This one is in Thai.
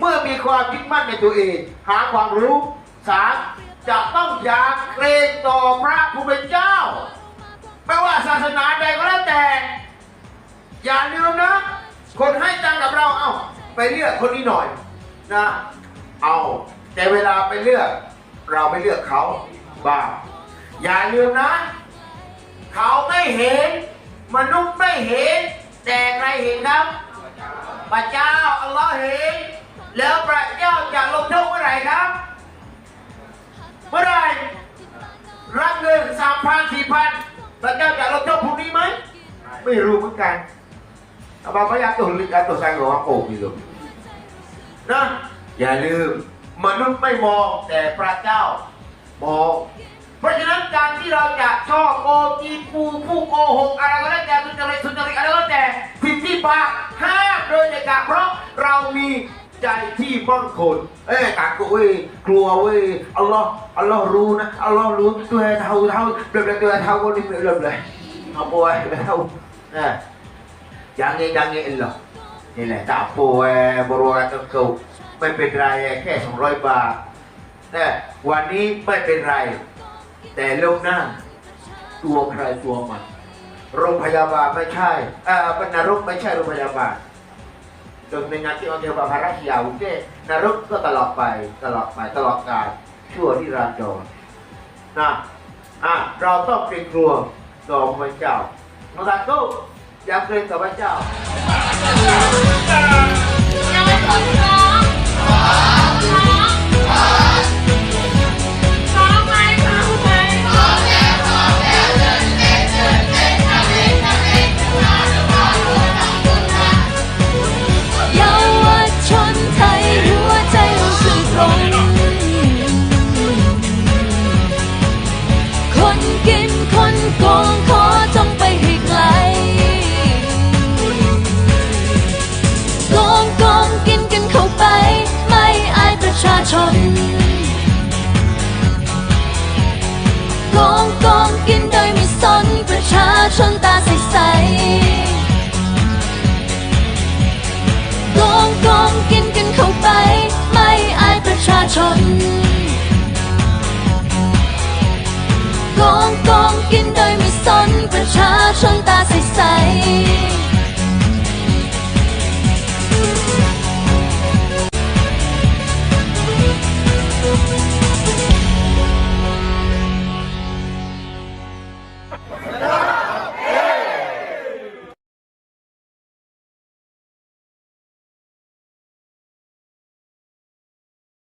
เมื่อมีความยึดมั่นในตัวเอง หาความรู้สามจะต้องอยากเกรงต่อพระผู้เป็นเจ้า ไม่ว่าศาสนาใดก็แล้วแต่ อย่าลืมนะ คนให้ตังกับเราเอาไปเลือกคนนี้หน่อยนะ เอาแต่เวลาไปเลือก เราไม่เลือกเขาบ้าอย่าลืมนะ เขาไม่เห็น มนุษย์ไม่เห็น แต่ใครเห็นครับพระเจ้าอัลลอฮ์เห็น แล้วพระเจ้าจะลงโทษเมื่อไหร่ครับ เมื่อไหร่รับเงินสามพันสี่พันพระเจ้าจะลงโทษพรุ่งนี้ไหม ไม่รู้เหมือนกันเอามาพยายามตัวลิกาตัวแซงหลวงโป่งอยู่นะอย่าลืมมนุษย์ไม่มองแต่พระเจ้ามองเพราะฉะนั้นการที่เราจะชอบโกกีปูผู้โกหกอะไรก็แล้วแต่ทุจริตทุจริตอะไรก็แล้วแต่ผิดที่ปากห้ามโดยเด็ดขาดเพราะเรามี ใจที่มั่นคงเอ้ยตากลัวเว้ยกลัวเว้ยอัลลอฮ์อัลลอฮ์รู้นะอัลลอฮ์รู้ตัวเท่าเท่าเบบตัวเท่าคนนี้เบบเลยเอาป่วยเท่าเนี่ย Jangan jangan elok. Ni lah tak apa eh baru kata kau ไม่เป็นไรแค่200บาทแต่วันนี้ไม่เป็นไร แต่โลกหน้า ตัวใครตัวมันโรงพยาบาลไม่ใช่เอ่อเป็นนรกไม่ใช่โรงพยาบาล จนในงานที่ออกจากภาระที่ยาวเจนรกก็ตลอดไปตลอดไปตลอดกาลชั่วที่รานดรนะอะเราต้องเป็นครัวต่อพระเจ้าโนตาโตอย่าเกรงต่อพระเจ้า ชนโกงกองกินโดยไม่สนประชาชน